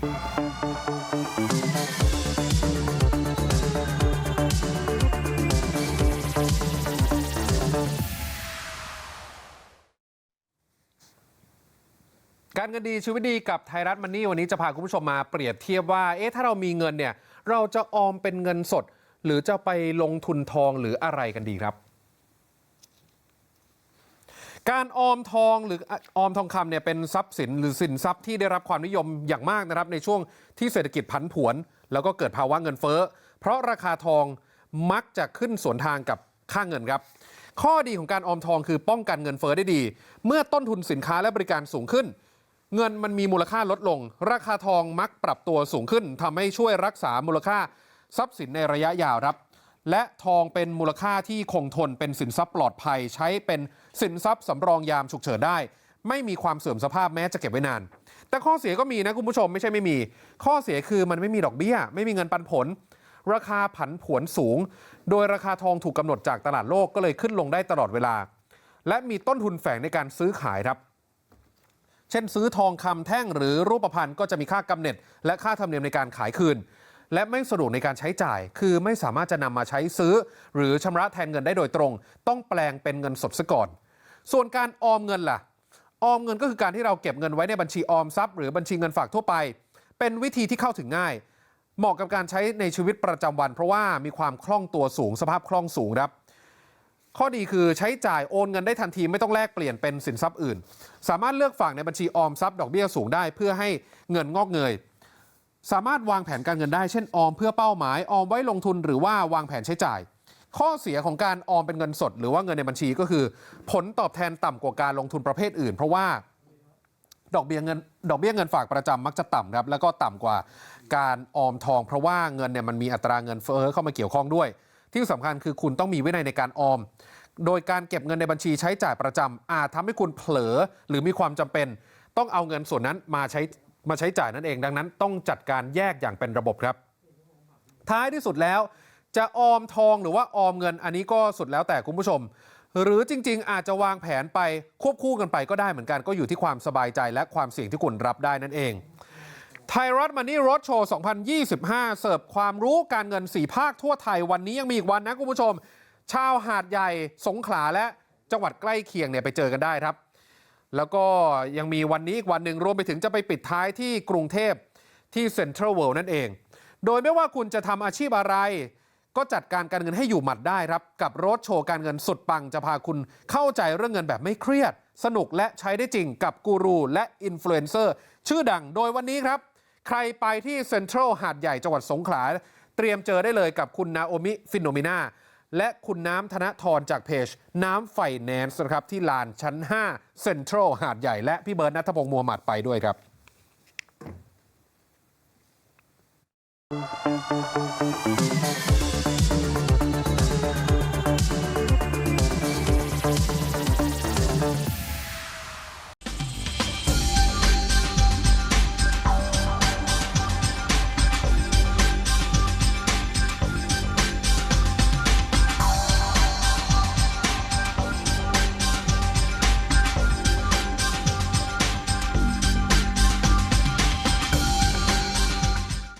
การเงินดีชีวิตดีกับไทยรัฐมันนี่วันนี้จะพาคุณผู้ชมมาเปรียบเทียบว่า เอ๊ะถ้าเรามีเงินเนี่ย เราจะออมเป็นเงินสด หรือจะไปลงทุนทองหรืออะไรกันดีครับ การออมทองหรือออมทองคำเนี่ยเป็นทรัพย์สินหรือสินทรัพย์ที่ได้รับความนิยมอย่างมากนะครับในช่วงที่เศรษฐกิจผันผวน แล้วก็เกิดภาวะเงินเฟ้อ เพราะราคาทองมักจะขึ้นสวนทางกับค่าเงินครับ ข้อดีของการออมทองคือป้องกันเงินเฟ้อได้ดี เมื่อต้นทุนสินค้าและบริการสูงขึ้น เงินมันมีมูลค่าลดลง ราคาทองมักปรับตัวสูงขึ้นทำให้ช่วยรักษามูลค่าทรัพย์สินในระยะยาวครับ และทองเป็นมูลค่าที่คงทนเป็นสินทรัพย์ปลอดภัยใช้เป็นสินทรัพย์สำรองยามฉุกเฉินได้ ไม่มีความเสื่อมสภาพแม้จะเก็บไว้นาน แต่ข้อเสียก็มีนะคุณผู้ชมไม่ใช่ไม่มี ข้อเสียคือมันไม่มีดอกเบี้ย ไม่มีเงินปันผล ราคาผันผวนสูง โดยราคาทองถูกกำหนดจากตลาดโลกก็เลยขึ้นลงได้ตลอดเวลา และมีต้นทุนแฝงในการซื้อขายครับ เช่นซื้อทองคำแท่งหรือรูปพรรณก็จะมีค่ากำเนิดและค่าธรรมเนียมในการขายคืน และไม่สะดวกในการใช้จ่าย คือไม่สามารถจะนำมาใช้ซื้อ หรือชำระแทนเงินได้โดยตรง ต้องแปลงเป็นเงินสดซะก่อน ส่วนการออมเงินล่ะ ออมเงินก็คือการที่เราเก็บเงินไว้ในบัญชีออมทรัพย์หรือบัญชีเงินฝากทั่วไป เป็นวิธีที่เข้าถึงง่าย เหมาะกับการใช้ในชีวิตประจำวัน เพราะว่ามีความคล่องตัวสูงสภาพคล่องสูงครับข้อดีคือใช้จ่ายโอนเงินได้ทันทีไม่ต้องแลกเปลี่ยนเป็นสินทรัพย์อื่น สามารถเลือกฝากในบัญชีออมทรัพย์ดอกเบี้ยสูงได้ เพื่อให้เงินงอกเงย สามารถวางแผนการเงินได้เช่นออมเพื่อเป้าหมายออมไว้ลงทุนหรือว่าวางแผนใช้จ่าย ข้อเสียของการออมเป็นเงินสด หรือว่าเงินในบัญชีก็คือ ผลตอบแทนต่ำกว่าการลงทุนประเภทอื่น เพราะว่าดอกเบี้ยเงินดอกเบี้ยเงินฝากประจำมักจะต่ำครับแล้วก็ต่ำกว่าการออมทอง เพราะว่าเงินเนี่ยมันมีอัตราเงินเฟ้อเข้ามาเกี่ยวข้องด้วย ที่สำคัญคือคุณต้องมีวินัยในการออม โดยการเก็บเงินในบัญชีใช้จ่ายประจำอาจทำให้คุณเผลอหรือมีความจำเป็น ต้องเอาเงินส่วนนั้นมาใช้ มาใช้จ่ายนั่นเองดังนั้นต้องจัดการแยกอย่างเป็นระบบครับ ท้ายที่สุดแล้ว จะออมทองหรือว่าออมเงินอันนี้ก็สุดแล้วแต่คุณผู้ชม หรือจริง ๆ อาจจะวางแผนไปควบคู่กันไปก็ได้เหมือนกันก็อยู่ที่ความสบายใจและความเสี่ยงที่คุณรับได้นั่นเองไทยรัฐมันนี่รถโชว์ 2025 เสิร์ฟความรู้การเงิน 4 ภาคทั่วไทยวันนี้ยังมีอีกวันนะคุณผู้ชม ชาวหาดใหญ่สงขลาและจังหวัดใกล้เคียงเนี่ยไปเจอกันได้ครับ แล้วก็ยังมีวันนี้อีกวันหนึ่งรวมไปถึงจะไปปิดท้ายที่กรุงเทพที่เซ็นทรัลเวิลด์นั่นเอง โดยไม่ว่าคุณจะทำอาชีพอะไร ก็จัดการการเงินให้อยู่หมัดได้ครับ กับรถโชว์การเงินสุดปังจะพาคุณเข้าใจเรื่องเงินแบบไม่เครียด สนุกและใช้ได้จริงกับกูรูและอินฟลูเอนเซอร์ชื่อดังโดยวันนี้ครับ ใครไปที่เซ็นทรัลหาดใหญ่จังหวัดสงขลาเตรียมเจอได้เลยกับคุณนาโอมิฟินโนมิน่า และคุณน้ำธนทรจากเพจน้ำไฟแนนซ์นะครับที่ลานชั้น5เซ็นทรัลหาดใหญ่และพี่เบิร์ดนัทพงศ์มัวหมัดไปด้วยครับเ